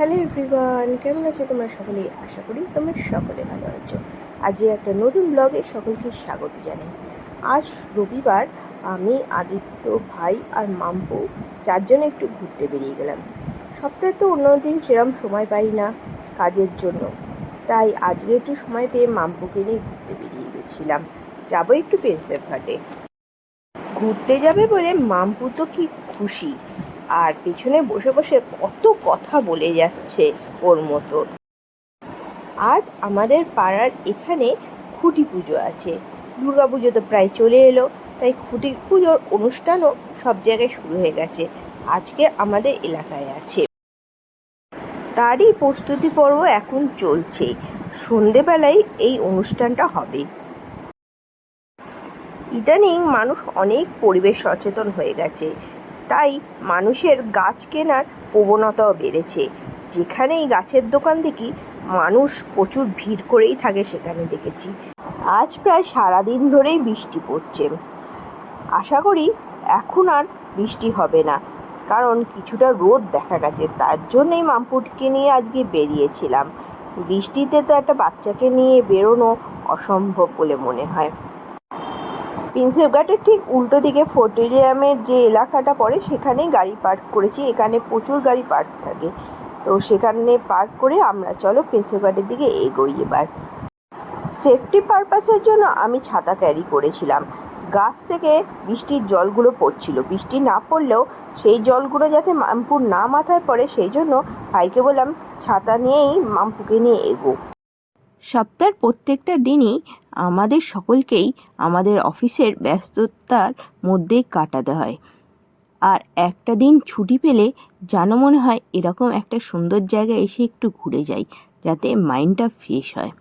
Hello everyone, কেমন আছো তোমরা সকলে আশা করি তোমরা সকলে ভালো আছো। আজকে একটা নতুন ব্লগে সকলকে স্বাগত জানাই। আজ রবিবার, আমি, আদিত্য ভাই আর মাম্পু চারজনে একটু ঘুরতে বেরিয়ে গেলাম। সপ্তাহে তো অন্য দিন সেরম সময় পাই না কাজের জন্য। তাই আজকে একটু সময় পেয়ে মাম্পুকে নিয়ে ঘুরতে বেরিয়ে গেছিলাম। যাব একটু পেন্সের ঘাটে। ঘুরতে যাবে বলে মাম্পু তো কি খুশি। আর পেছনে বসে বসে কত কথা বলে যাচ্ছে ওর মতো। আজ আমাদের পাড়ার এখানে খুঁটি পুজো আছে। দুর্গা পুজো তো প্রায় চলে এলো, তাই খুঁটি পুজোর অনুষ্ঠানও সব জায়গায় শুরু হয়ে গেছে। আজকে আমাদের এলাকায় আছে। তারই প্রস্তুতি পর্ব এখন চলছে। সন্ধেবেলায় এই অনুষ্ঠানটা হবে। ইদানিং মানুষ অনেক পরিবেশ সচেতন হয়ে গেছে। তাই মানুষের গাছ কেনার প্রবণতাও বেড়েছে। যেখানেই গাছের দোকান দেখি, মানুষ প্রচুর ভিড় করেই থাকে সেখানে দেখেছি। আজ প্রায় সারাদিন ধরেই বৃষ্টি পড়ছে। আশা করি এখন আর বৃষ্টি হবে না, কারণ কিছুটা রোদ দেখা গেছে, তার জন্যই মামপুটকে নিয়ে আজকে বেরিয়েছিলাম। বৃষ্টিতে তো একটা বাচ্চাকে নিয়ে বেরোনো অসম্ভব বলে মনে হয়। প্রিন্সেপ ঘাটের ঠিক উল্টো দিকে ফোর্টেরিয়ামের যে এলাকাটা পড়ে, সেখানেই গাড়ি পার্ক করেছি। এখানে প্রচুর গাড়ি পার্ক থাকে। তো সেখানে পার্ক করে আমরা, চলো প্রিন্সেপ ঘাটের দিকে এগোই এবার। সেফটি পারপাসের জন্য আমি ছাতা ক্যারি করেছিলাম। গাছ থেকে বৃষ্টির জলগুলো পড়ছিল। বৃষ্টি না পড়লেও সেই জলগুলো যাতে মামপুর না মাথায় পড়ে, সেই জন্য ভাইকে বললাম, ছাতা নিয়েই মামপুকে নিয়ে এগো। সপ্তাহের প্রত্যেকটা দিনই আমাদের সকলকেই আমাদের অফিসের ব্যস্ততার মধ্যেই কাটাতে হয়। আর একটা দিন ছুটি পেলে যেন মনে হয় এরকম একটা সুন্দর জায়গায় এসে একটু ঘুরে যাই, যাতে মাইন্ডটা ফ্রেশ হয়।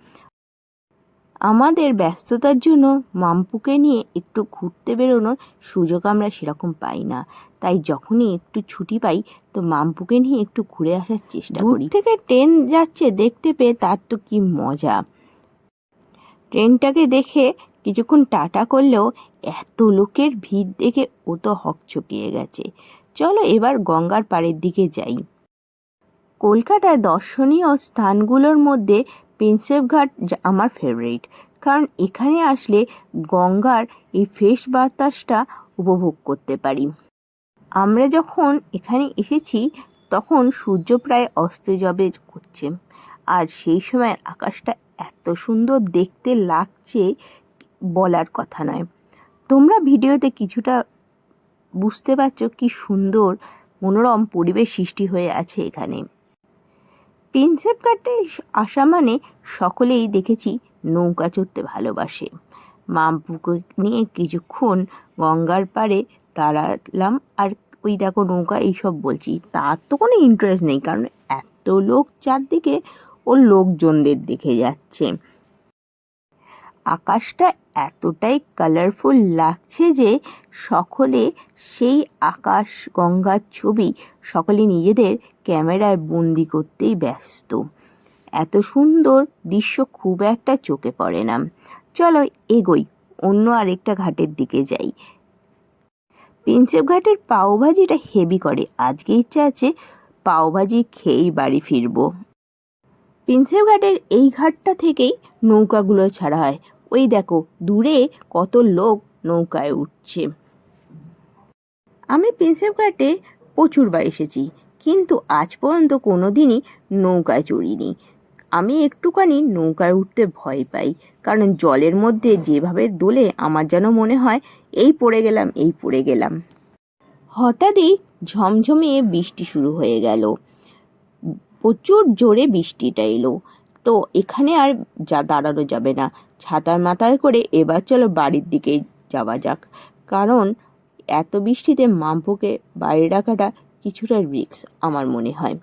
আমাদের ব্যস্ততার জন্য মাম্পুকে নিয়ে একটু ঘুরতে বেরোনোর সুযোগ আমরা সেরকম পাই না। তাই যখনই একটু ছুটি পাই, তো মাম্পুকে নিয়ে একটু ঘুরে আসার চেষ্টা করি। থেকে ট্রেন যাচ্ছে দেখতে পেয়ে তার তো কি মজা। ট্রেনটাকে দেখে কিছুক্ষণ টাটা করলেও এত লোকের ভিড় দেখে ও তো হকচকিয়ে গেছে। চলো এবার গঙ্গার পাড়ের দিকে যাই। কলকাতায় দর্শনীয় স্থানগুলোর মধ্যে প্রিন্সেপ ঘাট যা- আমার ফেভারিট কারণ এখানে আসলে গঙ্গার এই ফ্রেশ বাতাসটা উপভোগ করতে পারি। আমরা যখন এখানে এসেছি, তখন সূর্য প্রায় অস্ত যাবে করছে, আর সেই সময় আকাশটা এত সুন্দর দেখতে লাগছে বলার কথা নয়। তোমরা ভিডিওতে কিছুটা বুঝতে পারছ কি সুন্দর মনোরম পরিবেশ সৃষ্টি হয়ে আছে এখানে। প্রিন্সেপ ঘাটে আসা মানে সকলেই দেখেছি নৌকা চড়তে ভালোবাসে। মামপুকে নিয়ে কিছুক্ষণ গঙ্গার পাড়ে দাঁড়ালাম আর ওই দেখো নৌকা এইসব বলছি। তার তো কোনো ইন্টারেস্ট নেই কারণ এত লোক চারদিকে ও লোকজনদের দেখে যাচ্ছে। আকাশটা এতটাই কালারফুল লাগছে যে সকলে সেই আকাশ গঙ্গার ছবি সকলে নিজেদের ক্যামেরায় বন্দি করতেই ব্যস্ত। এত সুন্দর দৃশ্য খুব একটা চোখে পড়ে না। চলো এগোই, অন্য আরেকটা ঘাটের দিকে যাই। প্রিন্সেপ ঘাটের পাওভাজিটা হেভি করে। আজকে ইচ্ছা আছে পাওভাজি খেয়েই বাড়ি ফিরবো। প্রিন্সেপ ঘাটের এই ঘাটটা থেকেই নৌকাগুলো ছাড়া হয়। ওই দেখো, দূরে কত লোক নৌকায় উঠছে। আমি প্রিন্সেপ ঘাটে প্রচুরবার এসেছি, কিন্তু আজ পর্যন্ত কোনো দিনই নৌকায় চড়িনি। আমি একটুখানি নৌকায় উঠতে ভয় পাই, কারণ জলের মধ্যে যেভাবে দোলে আমার যেন মনে হয়, এই পড়ে গেলাম, এই পড়ে গেলাম। হঠাৎই ঝমঝমিয়ে বৃষ্টি শুরু হয়ে গেল। প্রচুর জোরে বৃষ্টিটা এলো। তো এখানে আর যা দাঁড়ানো যাবে না। ছাতার মাথায় করে এবার চলো বাড়ির দিকে যাওয়া যাক। কারণ এত বৃষ্টিতে মাম্পুকে বাইরে রাখাটা কিছুটা রিস্ক আমার মনে হয়।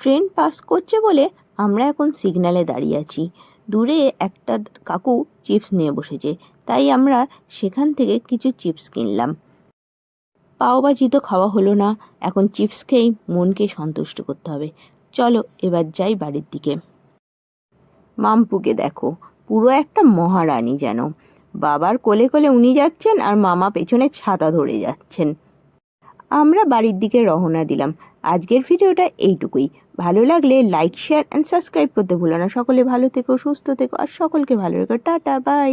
ট্রেন পাস করছে বলে আমরা এখন সিগন্যালে দাঁড়িয়ে আছি। দূরে একটা কাকু চিপস নিয়ে বসেছে। তাই আমরা সেখান থেকে কিছু চিপস কিনলাম। পাওভাজি তো খাওয়া হলো না। এখন চিপস খেয়েই মনকে সন্তুষ্ট করতে হবে। চলো এবার যাই বাড়ির দিকে। মামপুকে দেখো, পুরো একটা মহারানী যেন। বাবার কোলে কোলে উনি যাচ্ছেন আর মামা পেছনে ছাতা ধরে যাচ্ছেন। আমরা বাড়ির দিকে রওনা দিলাম। আজকের ভিডিওটা এইটুকুই। ভালো লাগলে লাইক শেয়ার অ্যান্ড সাবস্ক্রাইব করতে ভুলো না। সকলে ভালো থেকো, সুস্থ থেকো আর সকলকে ভালো রেখো। Tata bye